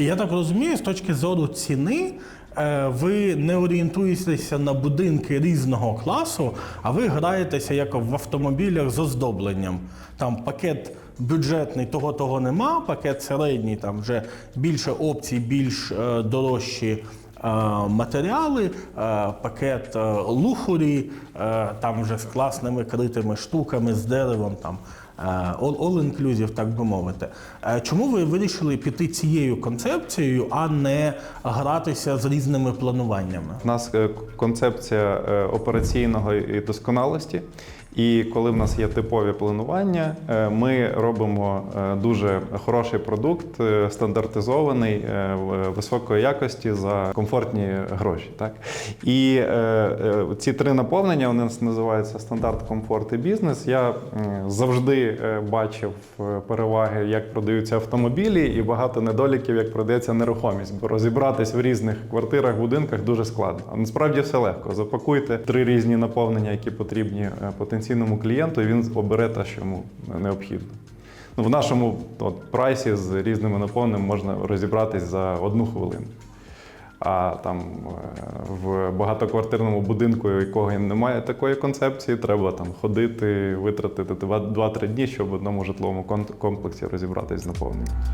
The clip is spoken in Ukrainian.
Я так розумію, з точки зору ціни, е, ви не орієнтуєтеся на будинки різного класу, а ви граєтеся як в автомобілях з оздобленням. Там пакет бюджетний, того того нема, пакет середній, там вже більше опцій, більш е, дорожчі. е, Матеріали, пакет лухурі, там вже з класними критими штуками, з деревом, там е, all, all inclusive, так би мовити. Е, Чому ви вирішили піти цією концепцією, а не гратися з різними плануваннями? У нас е, концепція операційного досконалості. І коли в нас є типові планування, ми робимо дуже хороший продукт, стандартизований, високої якості за комфортні гроші. Так? І ці три наповнення вони називаються стандарт, комфорт і бізнес. Я м, е, бачив е, переваги, як продаються автомобілі, і багато недоліків, як продається нерухомість. Бо розібратись в різних квартирах, будинках дуже складно. А насправді все легко. Запакуйте три різні наповнення, які потрібні е, потенційному клієнту, і він обере те, що йому необхідно. Ну, в нашому от, прайсі з різними наповненнями можна розібратись за одну хвилину. А там е, в багатоквартирному будинку, якого немає такої концепції, треба там ходити, витратити 2-3 дні, щоб в одному житловому комплексі розібратись з наповненням.